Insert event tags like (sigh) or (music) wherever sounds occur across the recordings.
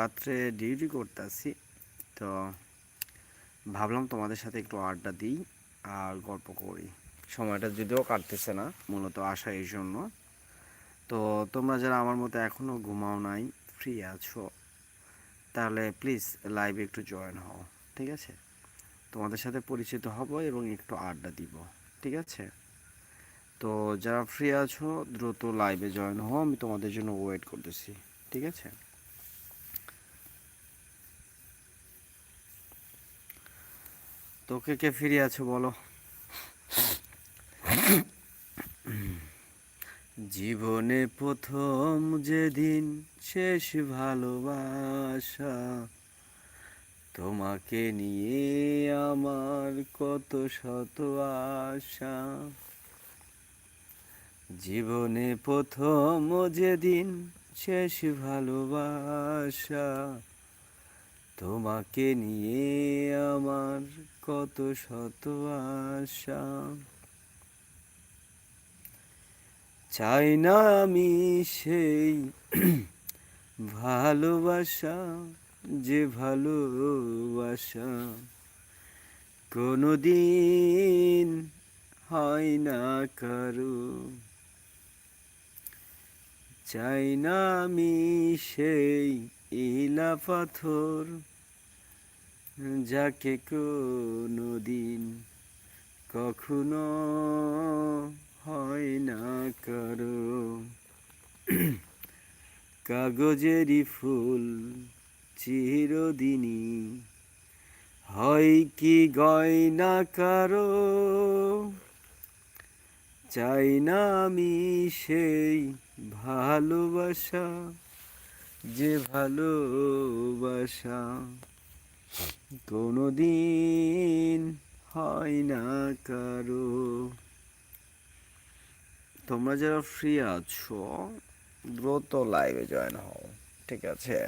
রাত্রে ডিউটি করতেছি, তো ভাবলাম তোমাদের সাথে একটু আড্ডা দিই আর গল্প করি। সময়টা যদিও কাটতেছে না, মূলত আসা এই জন্য। তো তোমরা যারা আমার মতো এখনও ঘুমাও নাই ফ্রি আছো, তাহলে প্লিজ লাইভে একটু জয়েন হও, ঠিক আছে? তোমাদের সাথে পরিচিত হব এবং একটু আড্ডা দিব, ঠিক আছে? তো যারা ফ্রি আছো, দ্রুত লাইভে জয়েন হও, আমি তোমাদের জন্য ওয়েট করতেছি, ঠিক আছে? তো কে কে ফিরে আছো বলো? জীবনে প্রথম যেদিন শেষ ভালোবাসা, তোমাকে নিয়ে আমার কত শত আশা। জীবনে প্রথম যেদিন শেষ ভালোবাসা, তোমাকে নিয়ে আমার কত শত আশা। চাই না আমি সেই ভালোবাসা যে ভালোবাসা। কোনোদিন হয় না কারও। চাই না আমি সেই ইলা পাথর যাকে কোনো দিন কখনো হয় না কারও। কাগজেরই ফুল চিরদিনই হয় কি গয়না কারও? চাই না আমি সেই ভালোবাসা, যে ভালোবাসা কোনোদিন হয় না কারও। তোমরা যারা ফ্রি আছো, দ্রুত লাইভে জয়েন হও, ঠিক আছে?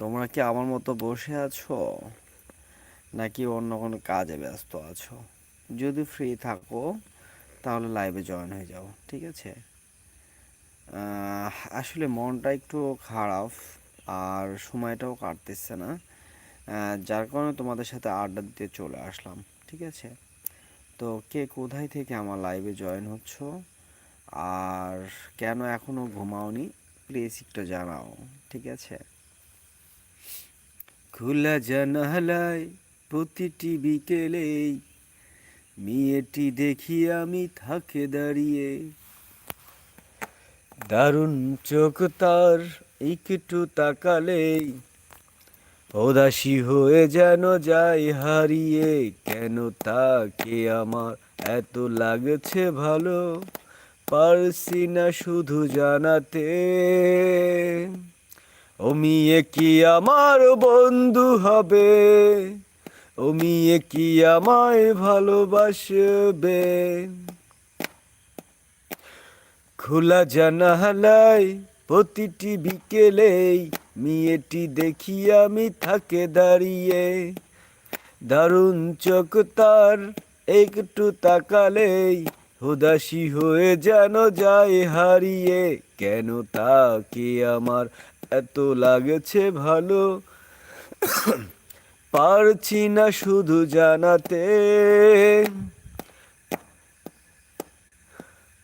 তোমরা কি আমার মতো বসে আছো? নাকি অন্য কোনো কাজে ব্যস্ত আছো? যদি ফ্রি থাকো, তাহলে লাইভে জয়েন হয়ে যাও, ঠিক আছে? আসলে মনটা একটু খারাপ। আর সময়টাও কাটতেছে না। যার কারণে তোমাদের সাথে আড্ডা দিতে চলে আসলাম, ঠিক আছে? তো কে কোথায় থেকে আমার লাইভে জয়েন হচ্ছ? আর কেন এখনও ঘুমাওনি? প্লিজ একটু জানাও, ঠিক আছে? খোলা জানালায় প্রতিটি বিকেলেই মেয়েটি দেখি আমি থাকে দাঁড়িয়ে। দারুণ চোখ তার একটু তাকালেই উদাসী হয়ে যেন যাই হারিয়ে। কেন তাকে আমার এত লাগছে ভালো? পারছি না শুধু জানাতে। ও মেয়ে কি আমার বন্ধু হবে? ও মেয়ে কি আমায় ভালোবাসবে? খোলা জানালায় প্রতিটি বিকেলেই মেয়েটি দেখি আমি থাকে দাঁড়িয়ে। দারুণ চোখ তার, একটু তাকালেই উদাসী হয়ে যেন যায় হারিয়ে। কেন তাকে আমার এত লাগছে ভালো? পারছি না শুধু জানাতে।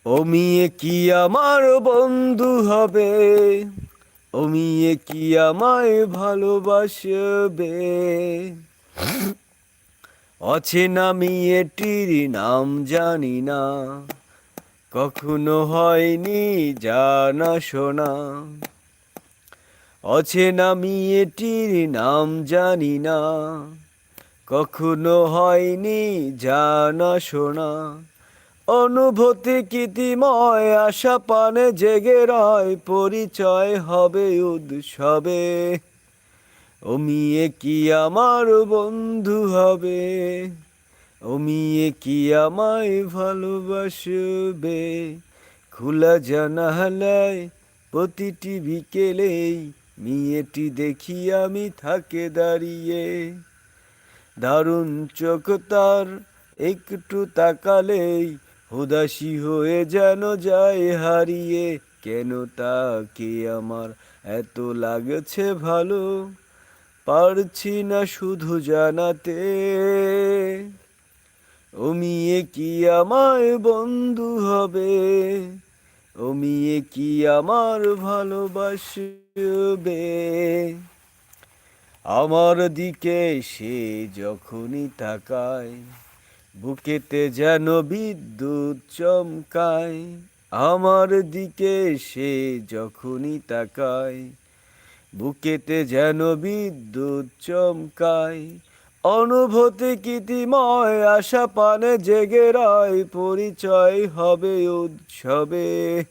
ও মেয়ে কি আমার বন্ধু হবে? ও মেয়ে কি আমায় ভালোবাসবে? অচেনা মেয়েটির নাম জানি না। কখনো হয়নি জানা শোনা। অচেনা মেয়েটির নাম জানি না। কখনো হয়নি জানা শোনা। অনুভূতি কীতিময়, আশা পানে জেগে রয়, পরিচয় হবে উৎসবে। ও মেয়ে কি আমার বন্ধু হবে? ও মেয়ে কি আমায় ভালোবাসবে? খোলা জানালায় প্রতিটি বিকেলেই মেয়েটি দেখি আমি থাকে দাঁড়িয়ে। দারুণ চোখ তার একটু তাকালেই উদাসী হয়ে যেন যায় হারিয়ে, কেন তাকে আমার এত লাগছে ভালো? পারছি না শুধু জানাতে। ও মেয়ে কি আমায় বন্ধু হবে? ও মেয়ে কি আমার ভালোবাসবে? আমার দিকে সে যখনই তাকায় বুকেতে যেন বিদ্যুৎ চমকায়, আমার দিকে সে যখনই তাকায়, বুকেতে যেন বিদ্যুৎ চমকায়, অনুভূতি কীতিময়, আশা পানে জেগে রয়, পরিচয় হবে উৎসবে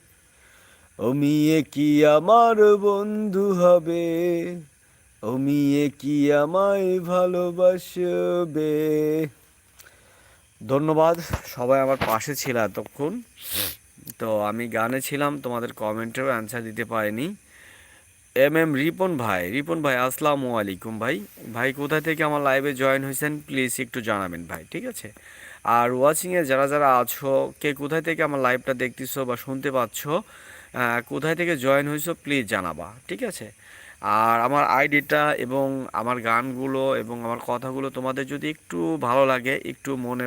ও মেয়ে কি আমার বন্ধু হবে ও মেয়ে কি আমায় ভালোবাসবে? ধন্যবাদ, সবাই আমার পাশে ছিল এতক্ষণ। তো আমি গানে ছিলাম, তোমাদের কমেন্টেও অ্যান্সার দিতে পারিনি। এম এম রিপন ভাই রিপন ভাই, আসসালামু আলাইকুম ভাই। ভাই, কোথা থেকে আমার লাইভে জয়েন হয়েছেন? প্লিজ একটু জানাবেন ভাই, ঠিক আছে? আর ওয়াচিংয়ে যারা যারা আছো, কে কোথায় থেকে আমার লাইভটা দেখতেছো বা শুনতে পাচ্ছ কোথায় থেকে জয়েন হয়েছো প্লিজ জানাবা, ঠিক আছে? আর আমার আইডিটা এবং আমার গানগুলো এবং আমার কথাগুলো তোমাদের যদি একটু ভালো লাগে, একটু মনে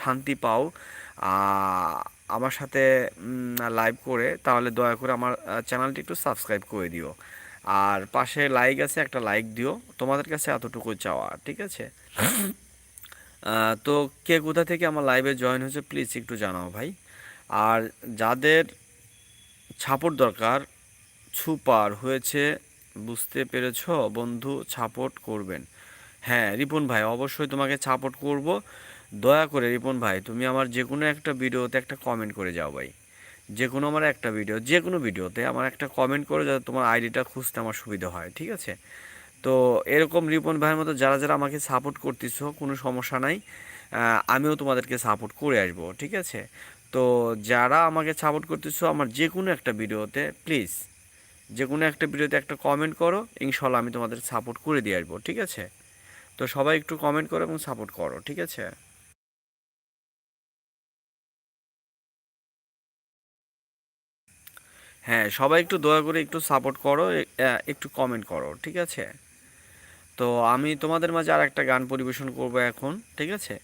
শান্তি পাও আমার সাথে লাইভ করে, তাহলে দয়া করে আমার চ্যানেলটি একটু সাবস্ক্রাইব করে দিও। আর পাশে লাইক আছে, একটা লাইক দিও, তোমাদের কাছে এতটুকু চাওয়া, ঠিক আছে? তো কে কোথা থেকে আমার লাইভে জয়েন হয়েছে প্লিজ একটু জানাও ভাই। আর যাদের ছাপোর দরকার সুপার হয়েছে বুঝতে পেরেছ? বন্ধু সাপোর্ট করবেন। হ্যাঁ রিপন ভাই, অবশ্যই তোমাকে সাপোর্ট করব। দয়া করে রিপন ভাই, তুমি আমার যে কোনো একটা ভিডিওতে একটা কমেন্ট করে যাও ভাই। যে কোনো আমার একটা ভিডিও যে কোনো ভিডিওতে আমার একটা কমেন্ট করে যাতে তোমার আইডিটা খুঁজতে আমার সুবিধা হয়, ঠিক আছে? তো এরকম রিপন ভাইয়ের মতো যারা যারা আমাকে সাপোর্ট করতেছো, কোনো সমস্যা নাই। আমিও তোমাদেরকে সাপোর্ট করে আসব, ঠিক আছে? তো যারা আমাকে সাপোর্ট করতেছো, আমার যে কোনো একটা ভিডিওতে প্লিজ যে কোনো একটা ভিডিওতে একটা কমেন্ট করো ইনশাল্লাহ আমি তোমাদের সাপোর্ট করে দিয়ে আসব, ঠিক আছে? তো সবাই একটু কমেন্ট করো এবং সাপোর্ট করো, ঠিক আছে? হ্যাঁ সবাই একটু দয়া করে একটু সাপোর্ট করো একটু কমেন্ট করো, ঠিক আছে? তো আমি তোমাদের মাঝে আর একটা গান পরিবেশন করব এখন, ঠিক আছে?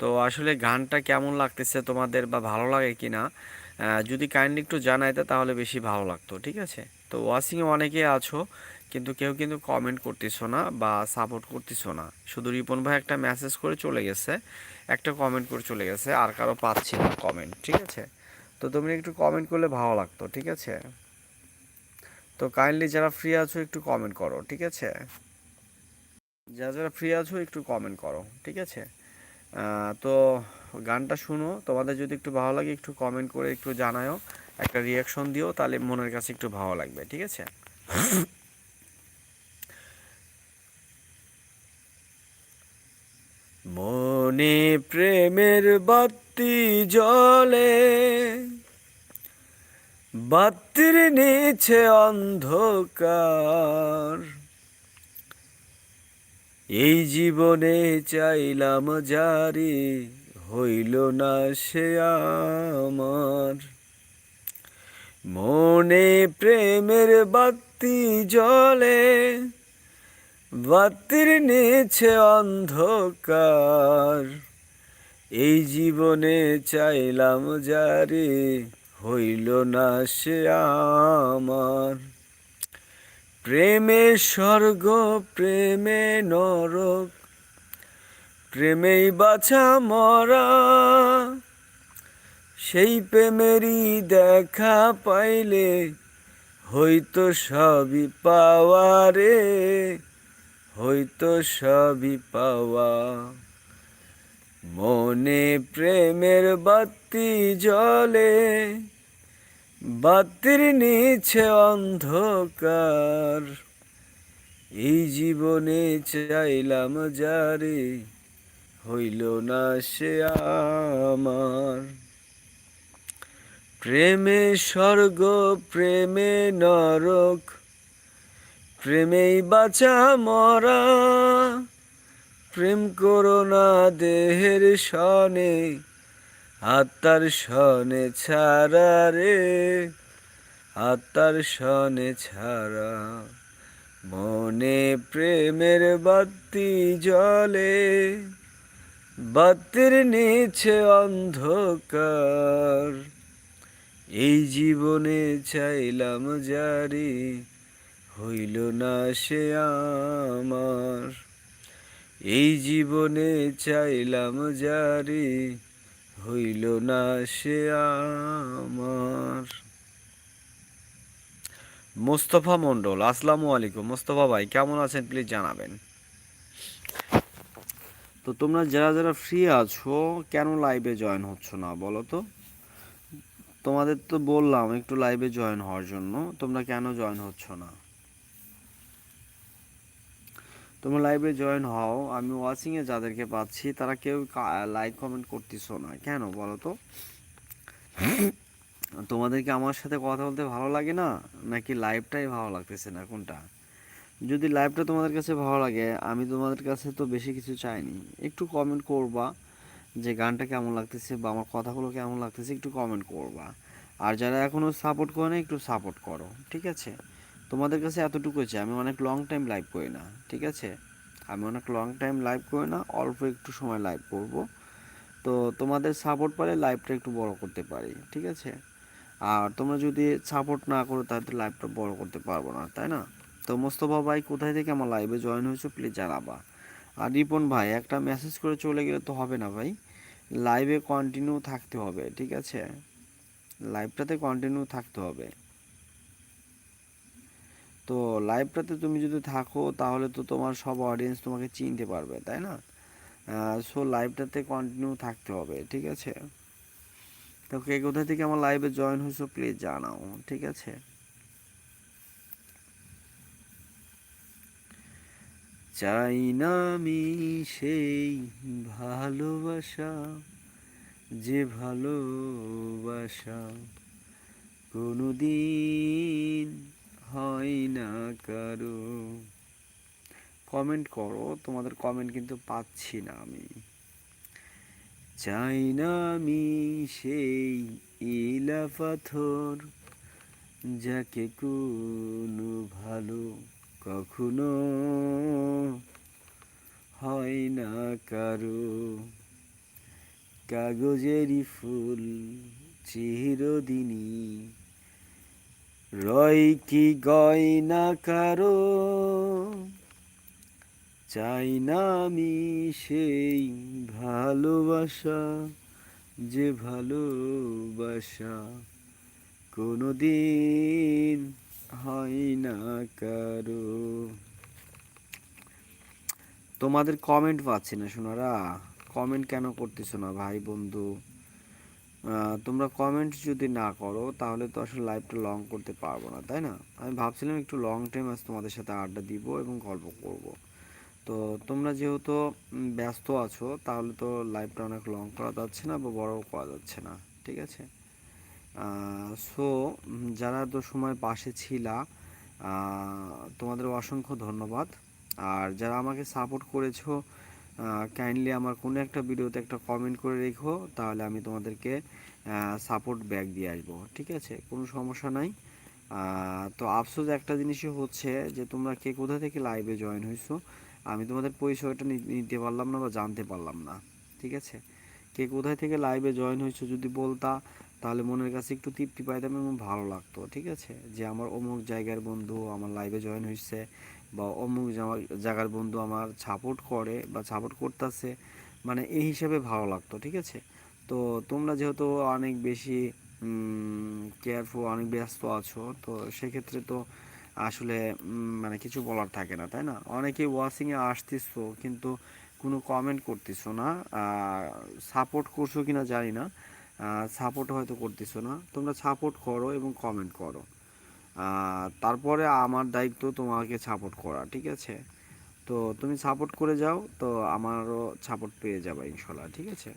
তো আসলে গানটা কেমন লাগতেছে তোমাদের বা ভালো লাগে কি না যদি কাইন্ডলি একটু জানাইতে তাহলে বেশি ভালো লাগতো, ঠিক আছে? তো ওয়াচিংয়ে অনেকে আছো, কিন্তু কেউ কিন্তু কমেন্ট করতেছো না বা সাপোর্ট করতেছো না। শুধু রিপন ভাই একটা মেসেজ করে চলে গেছে, একটা কমেন্ট করে চলে গেছে, আর কারও পাচ্ছি না কমেন্ট ঠিক আছে? তো তুমি একটু কমেন্ট করলে ভালো লাগতো, ঠিক আছে? তো কাইন্ডলি যারা ফ্রি আছো একটু কমেন্ট করো, ঠিক আছে? যারা যারা ফ্রি আছো একটু কমেন্ট করো, ঠিক আছে? তো গানটা শুনো, তোমাদের যদি একটু ভালো লাগে একটু কমেন্ট করে একটু জানাও একটা রিয়াকশন দিও, তাহলে মনের কাছে একটু ভালো লাগবে, ঠিক আছে? মনে প্রেমের বাতি জ্বলে, বাতির নিচে অন্ধকার। এই জীবনে চাইলাম জারি, হইল না সে আমার। মনে প্রেমের বাতি জ্বলে, বাতির নিচে অন্ধকার। এই জীবনে চাইলাম জারি হইল না সে আমার। প্রেমে স্বর্গ, প্রেমে নরক, প্রেমেই বাছা মরা। সেই প্রেমেরই দেখা পাইলে হয়তো সবই পাওয়া রে, হয়তো সবই পাওয়া। মনে প্রেমের বাতি জ্বলে, বাতির নিচে অন্ধকার। এই জীবনে চাইলাম যারে হইল না সে আমার। প্রেমে স্বর্গ, প্রেমে নরক, প্রেমেই বাঁচা মরা। প্রেম করো না দেহের সনে আত্মার সনে ছাড়া রে। আত্মার সনে ছাড়া মনে প্রেমের বাতি জলে বাতির নিচে অন্ধকার এই জীবনে চাইলাম জারি হইল না সে আমার। এই জীবনে চাইলাম জারি হইল না সে আমার। মোস্তফা মণ্ডল, আসসালামু আলাইকুম। মোস্তফা ভাই, কেমন আছেন প্লিজ জানাবেন। তো তোমরা যারা যারা ফ্রি আছো, কেন লাইভে জয়েন হচ্ছ না বলো তো? তোমাদের তো বললাম একটু লাইভে জয়েন হওয়ার জন্য। তোমরা কেন জয়েন হচ্ছ না? তোমরা লাইভে জয়েন হও। আমি ওয়াচিংয়ে যাদেরকে পাচ্ছি, তারা কেউ লাইক কমেন্ট করতেছো না। কেন বলো তো? তোমাদেরকে আমার সাথে কথা বলতে ভালো লাগে না? নাকি লাইভটাই ভালো লাগতেছে না? কোনটা? যদি লাইভটা তোমাদের কাছে ভালো লাগে, আমি তোমাদের কাছে তো বেশি কিছু চাইনি। একটু কমেন্ট করবা। যে গানটা কেমন লাগতেছে বা আমার কথাগুলো কেমন লাগতেছে একটু কমেন্ট করবা। আর যারা এখনও সাপোর্ট করে না একটু সাপোর্ট করো, ঠিক আছে? তোমাদের কাছে এতটুকু চাই, আমি অনেক লং টাইম লাইভ করি না, ঠিক আছে? আমি অনেক লং টাইম লাইভ করি না, অল্প একটু সময় লাইভ করব। তো তোমাদের সাপোর্ট পারে লাইভটা একটু বড় করতে পারি, ঠিক আছে? আর তোমরা যদি সাপোর্ট না করো, তাহলে লাইভটা বড় করতে পারব না, তাই না? তো মোস্তফা ভাই, কোথায় থেকে আমার লাইভে জয়েন হয়েছো প্লিজ জানাবা। আর রিপন ভাই, একটা মেসেজ করে চলে গেলে তো হবে না ভাই। লাইভে কন্টিনিউ থাকতে হবে, ঠিক আছে? লাইভটাতে কন্টিনিউ থাকতে হবে। তো লাইভটাতে তুমি যদি থাকো, তাহলে তো তোমার সব অডিয়েন্স তোমাকে চিনতে পারবে, তাই না? সো লাইভটাতে কন্টিনিউ থাকতে হবে, ঠিক আছে? তো কে কোথা থেকে আমার লাইভে জয়েন হয়েছো প্লিজ জানাও, ঠিক আছে? চাই না আমি সেই ভালোবাসা, যে ভালোবাসা কোনোদিন হয় না কারও। কমেন্ট করো, তোমাদের কমেন্ট কিন্তু পাচ্ছি না আমি। চাই না আমি সেই ইলা পাথর, যাকে কোনো ভালো কখনো হয় না কারও কাগজেরই ফুল চিরদিনই। রয় কি গয়না কারও? চাই না আমি সেই ভালোবাসা যে ভালোবাসা কোনো দিন হয় না কারও। তোমাদের কমেন্ট পাচ্ছি না শোনারা কমেন্ট কেন করতেছো না ভাই বন্ধু? তোমরা কমেন্ট যদি না করো, তাহলে তো আসলে লাইভটা লং করতে পারব না, তাই না? আমি ভাবছিলাম একটু লং টাইম আজ তোমাদের সাথে আড্ডা দিব এবং গল্প করব। তো তোমরা যেহেতু ব্যস্ত আছো, তাহলে তো লাইভটা অনেক লং করা যাচ্ছে না বা বড় করা যাচ্ছে না, ঠিক আছে? সো যারা তো সময় পাশে ছিলা তোমাদের অসংখ্য ধন্যবাদ। আর যারা আমাকে সাপোর্ট করেছ কাইন্ডলি আমার কোনো একটা ভিডিওতে একটা কমেন্ট করে রেখো, তাহলে আমি তোমাদেরকে সাপোর্ট ব্যাক দিয়ে আসব, ঠিক আছে? কোনো সমস্যা নাই। তো আফসোস একটা জিনিসই হচ্ছে যে, তোমরা কে কোথা থেকে লাইভে জয়েন হয়েছো আমি তোমাদের পরিচয়টা নিতে পারলাম না বা জানতে পারলাম না, ঠিক আছে? কে কোথায় থেকে লাইভে জয়েন হয়েছো যদি বলতা তাহলে মনের কাছে একটু তৃপ্তি পাইতাম এবং ভালো লাগতো, ঠিক আছে? যে আমার অমুক জায়গার বন্ধু আমার লাইভে জয়েন হয়েছে বা অমুক জায়গার বন্ধু আমার সাপোর্ট করে বা সাপোর্ট করতেছে মানে এই হিসাবে ভালো লাগতো, ঠিক আছে? তো তোমরা যেহেতু অনেক বেশি কেয়ারফুল অনেক ব্যস্ত আছো, তো সেক্ষেত্রে তো আসলে মানে কিছু বলার থাকে না, তাই না? অনেকে ওয়াশিংয়ে আসতেছো কিন্তু কোনো কমেন্ট করতেছো না সাপোর্ট করছ কি না জানি না সাপোর্ট হয়তো করতেছো না। তোমরা সাপোর্ট করো এবং কমেন্ট করো। তারপরে আমার দায়িত্ব তোমাকে সাপোর্ট করা, ঠিক আছে? তো তুমি সাপোর্ট করে যাও, তো আমারও সাপোর্ট পেয়ে যাবে ইনশাল্লাহ, ঠিক আছে?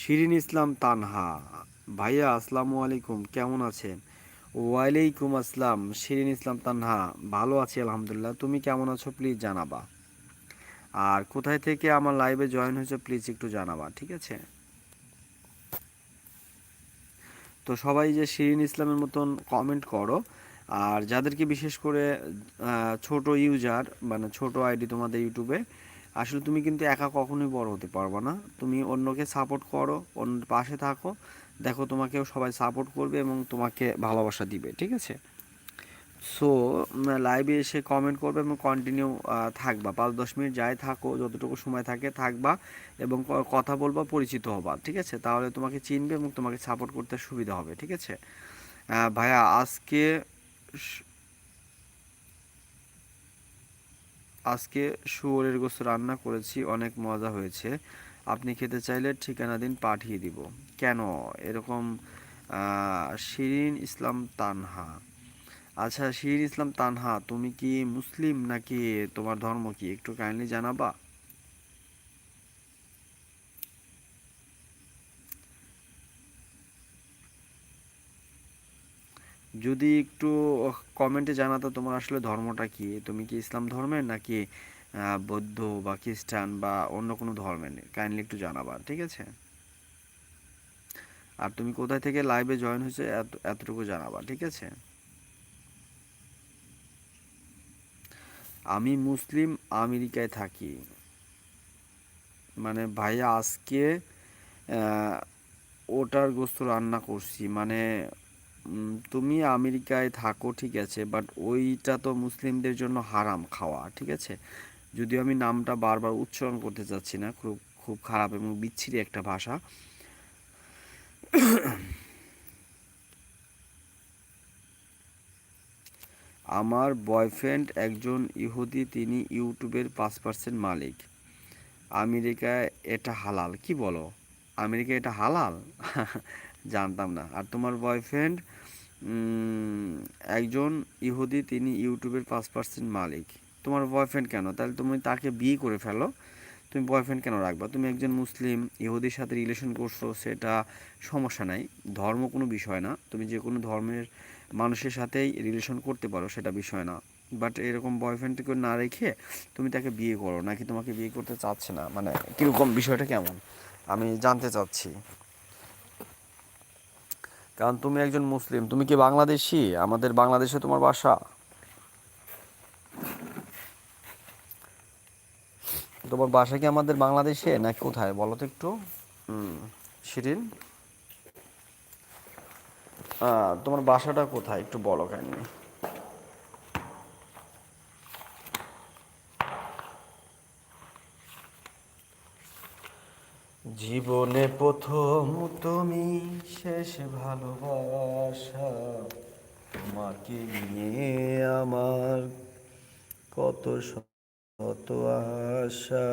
শিরিন ইসলাম তানহা, ভাইয়া আসসালামু আলাইকুম, কেমন আছেন? ওয়ালাইকুম আসসালাম, শিরিন ইসলাম তানহা, ভালো আছি, আলহামদুলিল্লাহ। তুমি কেমন আছো প্লিজ জানাবা। আর কোথায় থেকে আমার লাইভে জয়েন হয়েছে প্লিজ একটু জানাবা, ঠিক আছে? তো সবাই যে শিরিন ইসলামের মতন কমেন্ট করো। আর যাদেরকে বিশেষ করে ছোট ইউজার মানে ছোট আইডি তোমাদের ইউটিউবে আসলে তুমি কিন্তু একা কখনোই বড় হতে পারবে না। তুমি অন্যকে সাপোর্ট করো অন্য পাশে থাকো। দেখো তোমাকেও সবাই সাপোর্ট করবে এবং তোমাকে ভালোবাসা দিবে, ঠিক আছে? সো লাইভে এসে কমেন্ট করবে এবং কন্টিনিউ থাকবা। পাঁচ দশ মিনিট যাই থাকো, যতটুকু সময় থাকে থাকবা এবং কথা বলবা, পরিচিত হবা, ঠিক আছে? তাহলে তোমাকে চিনবে এবং তোমাকে সাপোর্ট করতে সুবিধা হবে, ঠিক আছে? ভাইয়া, আজকে আজকে শুয়োরের গোস্ত রান্না করেছি, অনেক মজা হয়েছে। আপনি খেতে চাইলে ঠিকানা দিন, পাঠিয়ে দিব। কেন? এরকম শিরিন ইসলাম তানহা। আচ্ছা শির ইসলাম তানহা, তুমি কি মুসলিম নাকি তোমার ধর্ম কি? একটু কাইন্ডলি জানাবা? যদি একটু কমেন্টে জানাতো তোমার আসলে ধর্মটা কি? তুমি কি ইসলাম ধর্মের নাকি বৌদ্ধ বা খ্রিস্টান বা অন্য কোনো ধর্মের? কাইন্ডলি একটু জানাবা, ঠিক আছে? আর তুমি কোথায় থেকে লাইভে জয়েন হয়েছে, এত, এতটুকু জানাবা, ঠিক আছে? আমি মুসলিম আমেরিকায় থাকি। মানে ভাইয়া আজকে ওটার গোস্ত রান্না করছি। মানে তুমি আমেরিকায় থাকো, ঠিক আছে বাট ওইটা তো মুসলিমদের জন্য হারাম খাওয়া, ঠিক আছে? যদিও আমি নামটা বারবার উচ্চারণ করতে চাচ্ছি না, খুব খুব খারাপ এবং বিচ্ছিরি একটা ভাষা। আমার বয়ফ্রেন্ড একজন ইহুদি, তিনি ইউটিউবের পাঁচ পার্সেন্ট মালিক। আমেরিকায় এটা হালাল, কি বলো? আমেরিকায় এটা হালাল? (laughs) জানতাম না। আর তোমার বয়ফ্রেন্ড? একজন ইহুদি, তিনি ইউটিউবের পাঁচ পার্সেন্ট মালিক। তোমার বয়ফ্রেন্ড কেন? তাহলে তুমি তাকে বিয়ে করে ফেলো। তুমি বয়ফ্রেন্ড কেন রাখবা? তুমি একজন মুসলিম, ইহুদির সাথে রিলেশন করছ, সেটা সমস্যা নাই। ধর্ম কোনো বিষয় না। তুমি যে কোনো ধর্মের মানুষের সাথেই রিলেশন করতে পারো, সেটা বিষয় না। বাট এরকম বয়ফ্রেন্ডকে না রেখে তুমি তাকে বিয়ে করো, নাকি তোমাকে বিয়ে করতে চাচ্ছে না? মানে কীরকম বিষয়টা কেমন? আমি জানতে চাচ্ছি। কারণ তুমি একজন মুসলিম, তুমি কি বাংলাদেশি? আমাদের বাংলাদেশে তোমার বাসা? তোমার বাসা কি আমাদের বাংলাদেশে, নাকি কোথায়? বলো তো একটু। শিরিন? তোমার বাসাটা কোথায়? একটু বলো কেন জীবনে প্রথম তুমি শেষ ভালোবাসা, তোমাকে নিয়ে আমার কত শত আশা।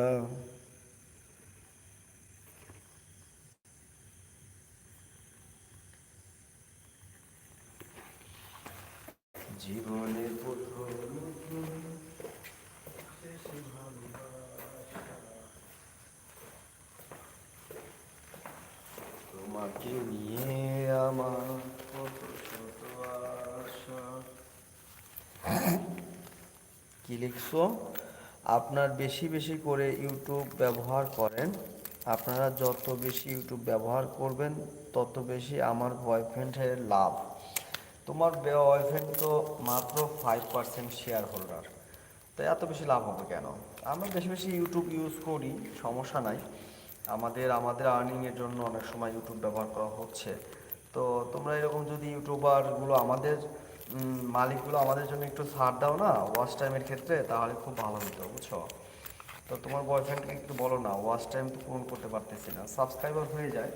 জীবনে প্রথম তোমাকে নিয়ে আমার কত শত আশা। কি লিখছো? আপনার বেশি বেশি করে ইউটিউব ব্যবহার করেন। আপনারা যত বেশি ইউটিউব ব্যবহার করবেন, তত বেশি আমার বয়ফ্রেন্ডের লাভ। তোমার বয়ফ্রেন্ড তো মাত্র ফাইভ পার্সেন্ট শেয়ার হোল্ডার তো এত বেশি লাভ হবে কেন? আমরা বেশি বেশি ইউটিউব ইউজ করি, সমস্যা নাই। আমাদের আমাদের আর্নিংয়ের জন্য অনেক সময় ইউটিউব ব্যবহার করা হচ্ছে। তো তোমরা এরকম যদি ইউটিউবারগুলো আমাদের মালিকগুলো আমাদের জন্য একটু ছাড় দাও না ওয়াচ টাইমের ক্ষেত্রে, তাহলে খুব ভালো হতো বুঝছ? তো তোমার বয়ফ্রেন্ডকে একটু বলো না ওয়াচ টাইম তো পূরণ করতে পারতেছি না। সাবস্ক্রাইবার হয়ে যায়।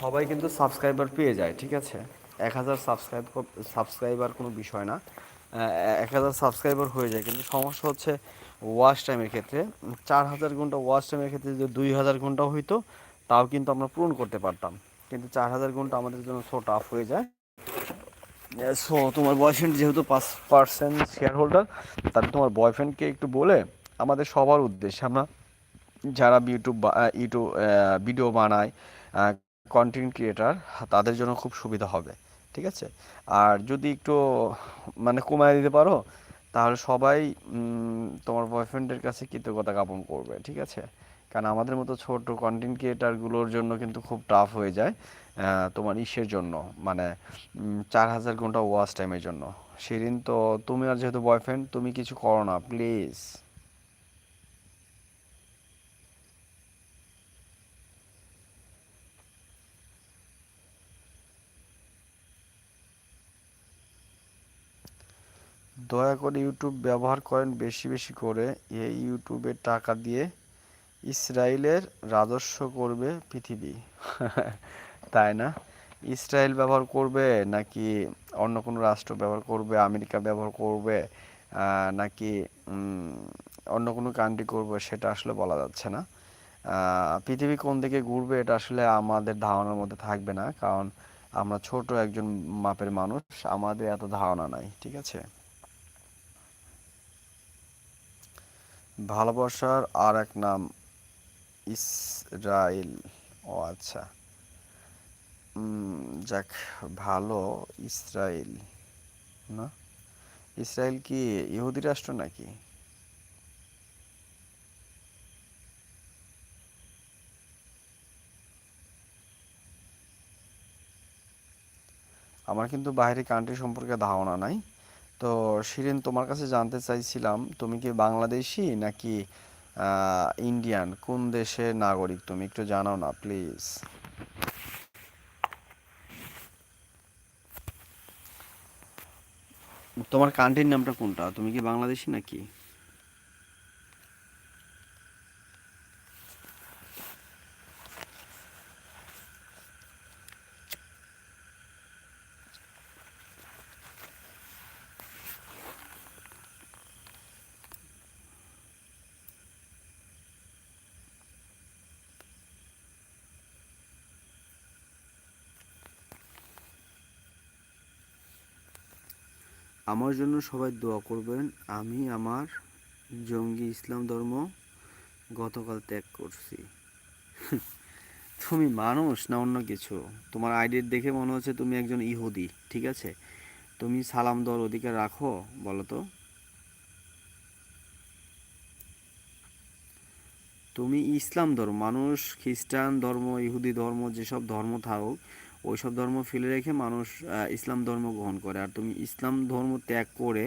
সবাই কিন্তু সাবস্ক্রাইবার পেয়ে যায়, ঠিক আছে? এক হাজার সাবস্ক্রাইব সাবস্ক্রাইবার কোনো বিষয় না। এক হাজার সাবস্ক্রাইবার হয়ে যায়, কিন্তু সমস্যা হচ্ছে ওয়াচ টাইমের ক্ষেত্রে। চার হাজার ঘণ্টা ওয়াচ টাইমের ক্ষেত্রে যদি দুই হাজার ঘণ্টা হইতো, তাও কিন্তু আমরা পূরণ করতে পারতাম। কিন্তু চার হাজার ঘণ্টা আমাদের জন্য সো টাফ হয়ে যায়। সো তোমার বয়ফ্রেন্ড যেহেতু পাঁচ পার্সেন্ট শেয়ার হোল্ডার তাহলে তোমার বয়ফ্রেন্ডকে একটু বলে আমাদের সবার উদ্দেশ্যে আমরা যারা ইউটিউব ইউটিউব ভিডিও বানায় কন্টেন্ট ক্রিয়েটার তাদের জন্য খুব সুবিধা হবে, ঠিক আছে? আর যদি একটু মানে কমায় দিতে পারো, তাহলে সবাই তোমার বয়ফ্রেন্ডের কাছে কৃতজ্ঞতা জ্ঞাপন করবে, ঠিক আছে? কারণ আমাদের মতো ছোট কন্টেন্ট ক্রিয়েটারগুলোর জন্য কিন্তু খুব টাফ হয়ে যায় তোমার ইসের জন্য মানে চার হাজার ঘণ্টা ওয়াচ টাইমের জন্য। সেদিন তো, তুমি আর যেহেতু বয়ফ্রেন্ড তুমি কিছু করো না প্লিজ দয়া করে ইউটিউব ব্যবহার করেন বেশি বেশি করে। এই ইউটিউবে টাকা দিয়ে ইসরায়েলের রাজস্ব করবে পৃথিবী। (laughs) তাই না? ইসরায়েল ব্যবহার করবে নাকি অন্য কোনো রাষ্ট্র ব্যবহার করবে? আমেরিকা ব্যবহার করবে নাকি অন্য কোনো কান্ট্রি করবে? সেটা আসলে বলা যাচ্ছে না। পৃথিবী কোন দিকে ঘুরবে এটা আসলে আমাদের ধারণার মধ্যে থাকবে না। কারণ আমরা ছোট একজন মাপের মানুষ, আমাদের এত ধারণা নাই, ঠিক আছে? ভালোবাসার আর এক নাম ইসরায়েল ও আচ্ছা। যাক, ভালো ইসরায়েল না? ইসরায়েল কি ইহুদি রাষ্ট্র নাকি? আমার কিন্তু বাইরের কান্ট্রি সম্পর্কে ধারণা নাই। তো শিরিন, তোমার কাছে জানতে চাইছিলাম, তুমি কি বাংলাদেশি নাকি ইন্ডিয়ান? কোন দেশের নাগরিক? তুমি একটু জানাও না, প্লিজ। তোমার কান্ট্রির নামটা কোনটা? তুমি কি বাংলাদেশি নাকি? আমার জন্য সবাই দোয়া করবেন। আমি আমার জঙ্গি ইসলাম ধর্ম গতকাল ত্যাগ করছি। (laughs) তুমি মানুষ না অন্য কিছু? তোমার আইডি দেখে মনে হচ্ছে তুমি একজন ইহুদি, ঠিক আছে? তুমি সালাম দেওয়ার অধিকার রাখো, বলো তো। তুমি ইসলাম ধর্ম, মানুষ, খ্রিস্টান ধর্ম, ইহুদি ধর্ম, যেসব ধর্ম থাকুক ওইসব ধর্ম ফেলে রেখে মানুষ ইসলাম ধর্ম গ্রহণ করে। আর তুমি ইসলাম ধর্ম ত্যাগ করে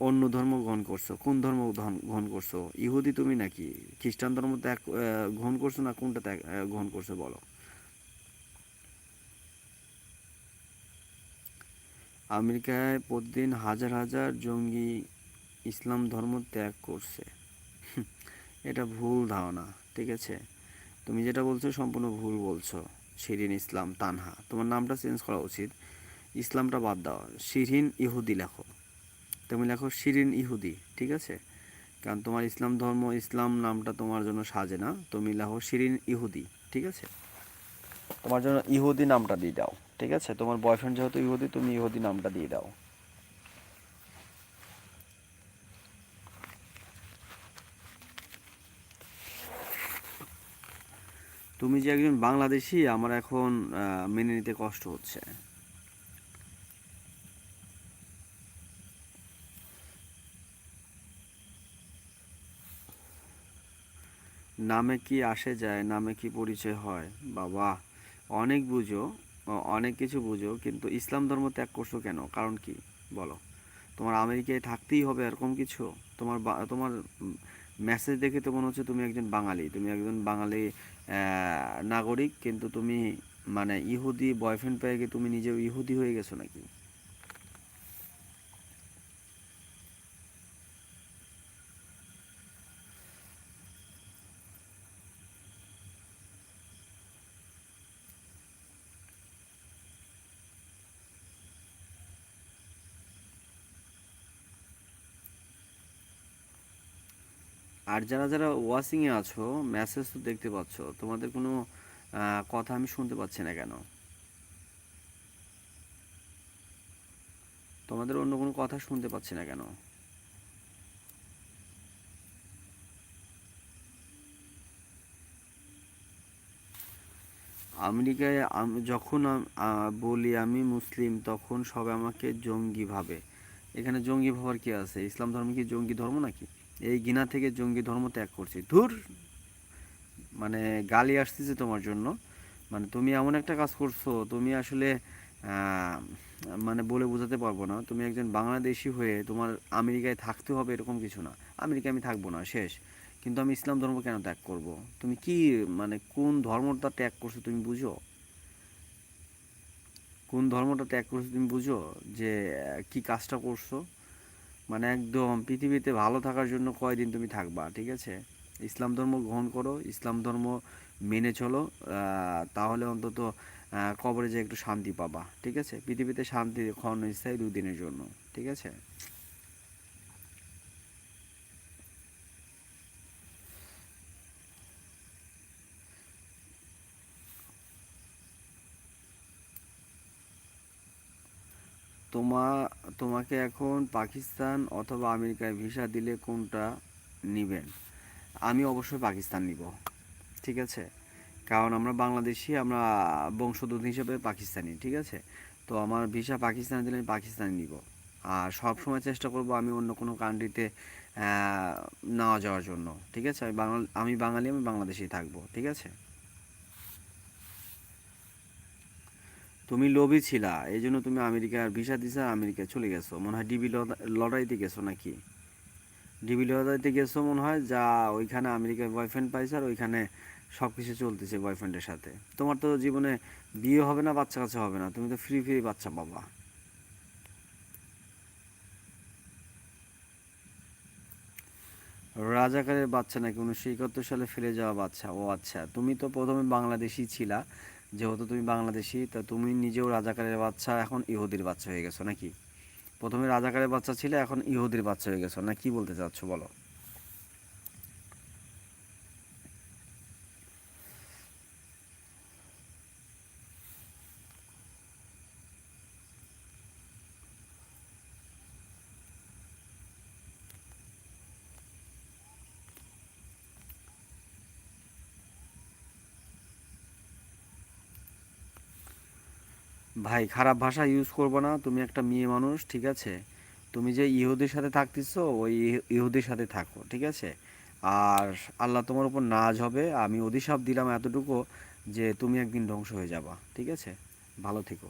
অন্য ধর্ম গ্রহণ করছ। কোন ধর্ম গ্রহণ করছ? ইহুদি তুমি নাকি? খ্রিস্টান ধর্ম ত্যাগ গ্রহণ করছ না কোনটা ত্যাগ গ্রহণ করছ বলো? আমেরিকায় প্রতিদিন হাজার হাজার জঙ্গি ইসলাম ধর্ম ত্যাগ করছে। (laughs) এটা ভুল ধারণা, ঠিক আছে? তুমি যেটা বলছো সম্পূর্ণ ভুল বলছো। শিরিন ইসলাম তানহা, তোমার নামটা চেঞ্জ করা উচিত। ইসলামটা বাদ দাও। শিরিন ইহুদি লেখো। তুমি লেখো শিরিন ইহুদি, ঠিক আছে? কারণ তোমার ইসলাম ধর্ম, ইসলাম নামটা তোমার জন্য সাজে না। তুমি লেখো শিরিন ইহুদি, ঠিক আছে? তোমার জন্য ইহুদি নামটা দিয়ে দাও, ঠিক আছে? তোমার বয়ফ্রেন্ড যেহেতু ইহুদি, তুমি ইহুদি নামটা দিয়ে দাও। তুমি যে একজন বাংলাদেশি, আমার এখন মেনে নিতে কষ্ট হচ্ছে। নামে কি আসে যায়, নামে কি পরিচয় হয়? বাবা, অনেক বুঝো অনেক কিছু বুঝো, কিন্তু ইসলাম ধর্ম ত্যাগ করছ কেন? কারণ কি? বলো। তোমার আমেরিকায় থাকতেই হবে এরকম কিছু? তোমার তোমার মেসেজ দেখে তো মনে হচ্ছে তুমি একজন বাঙালি। তুমি একজন বাঙালি নাগরিক কিন্তু তুমি মানে ইহুদি বয়ফ্রেন্ড পেয়ে গিয়ে তুমি নিজেও ইহুদি হয়ে গেছো নাকি? আর যারা যারা ওয়াচিংয়ে আছো মেসেজ তো দেখতে পাচ্ছ, তোমাদের কোনো কথা আমি শুনতে পাচ্ছি না কেন? তোমাদের অন্য কোনো কথা শুনতে পাচ্ছি না কেন? আমেরিকায় আম- যখন বলি আমি মুসলিম, তখন সবাই আমাকে জঙ্গি ভাবে। এখানে জঙ্গি ভাবার কি আছে? ইসলাম ধর্ম কি জঙ্গি ধর্ম নাকি? এই ঘৃণা থেকে জঙ্গি ধর্ম ত্যাগ করছি। ধুর! মানে গালি আসতেছে তোমার জন্য। মানে তুমি এমন একটা কাজ করছ, তুমি আসলে মানে বলে বোঝাতে পারব না। তুমি একজন বাংলাদেশি হয়ে তোমার আমেরিকায় থাকতে হবে এরকম কিছু না। আমেরিকায় আমি থাকব না, শেষ। কিন্তু আমি ইসলাম ধর্ম কেন ত্যাগ করব? তুমি কি মানে কোন ধর্মটা ত্যাগ করছ তুমি বুঝো? কোন ধর্মটা ত্যাগ করছ তুমি বুঝো? যে কি কাজটা করছ? মানে একদম পৃথিবীতে ভালো থাকার জন্য কয়দিন তুমি থাকবা, ঠিক আছে? ইসলাম ধর্ম গ্রহণ করো, ইসলাম ধর্ম মেনে চলো তাহলে অন্তত কবরে যে একটু শান্তি পাবা, ঠিক আছে? পৃথিবীতে শান্তি ক্ষণস্থায়ী দুদিনের জন্য, ঠিক আছে? তোমা তোমাকে এখন পাকিস্তান অথবা আমেরিকায় ভিসা দিলে কোনটা নিবেন? আমি অবশ্যই পাকিস্তান নিব। ঠিক আছে? কারণ আমরা বাংলাদেশি, আমরা বংশোদ্ভূত হিসেবে পাকিস্তানি, ঠিক আছে? তো আমার ভিসা পাকিস্তানে দিলে আমি পাকিস্তানি নিব। আর সব সময় চেষ্টা করব আমি অন্য কোনো কান্ট্রিতে না যাওয়ার জন্য। ঠিক আছে? আমি বাঙালি, আমি বাংলাদেশেই থাকব। ঠিক আছে? তুমি লোভী ছিলা এই জন্য তুমি আমেরিকার ভিসা দিছা আর আমেরিকায় চলে গেছো। মনে হয় ডিবি লটারিতে গেছো নাকি? ডিবি লটারিতে গেছো মনে হয়, যা ওইখানে আমেরিকায় বয়ফ্রেন্ড পাইছে আর ওইখানে সব কিছু চলতেছে বয়ফ্রেন্ডের সাথে। তোমার তো জীবনে বিয়ে হবে না বাচ্চা কাচ্চা হবে না, তুমি তো ফ্রি ফ্রি বাচ্চা পাবা। রাজাকারের বাচ্চা নাকি? উনিশশো একাত্তর সালে ফেলে যাওয়া বাচ্চা। ও আচ্ছা তুমি তো প্রথমে বাংলাদেশি ছিলা। যেহেতু তুমি বাংলাদেশি, তা তুমি নিজেও রাজাকারের বাচ্চা, এখন ইহুদির বাচ্চা হয়ে গেছো নাকি? প্রথমে রাজাকারের বাচ্চা ছিল, এখন ইহুদির বাচ্চা হয়ে গেছো, না কি বলতে চাচ্ছ বলো? ভাই, খারাপ ভাষা ইউজ করব না, তুমি একটা মেয়ে মানুষ, ঠিক আছে? তুমি যে ইহুদের সাথে থাকতেছো, ওই ইহুদের সাথে থাকো, ঠিক আছে? আর আল্লাহ তোমার উপর নাজ হবে, আমি অধিশাপ দিলাম এতটুকু যে তুমি একদিন ধ্বংস হয়ে যাবা, ঠিক আছে? ভালো থেকো।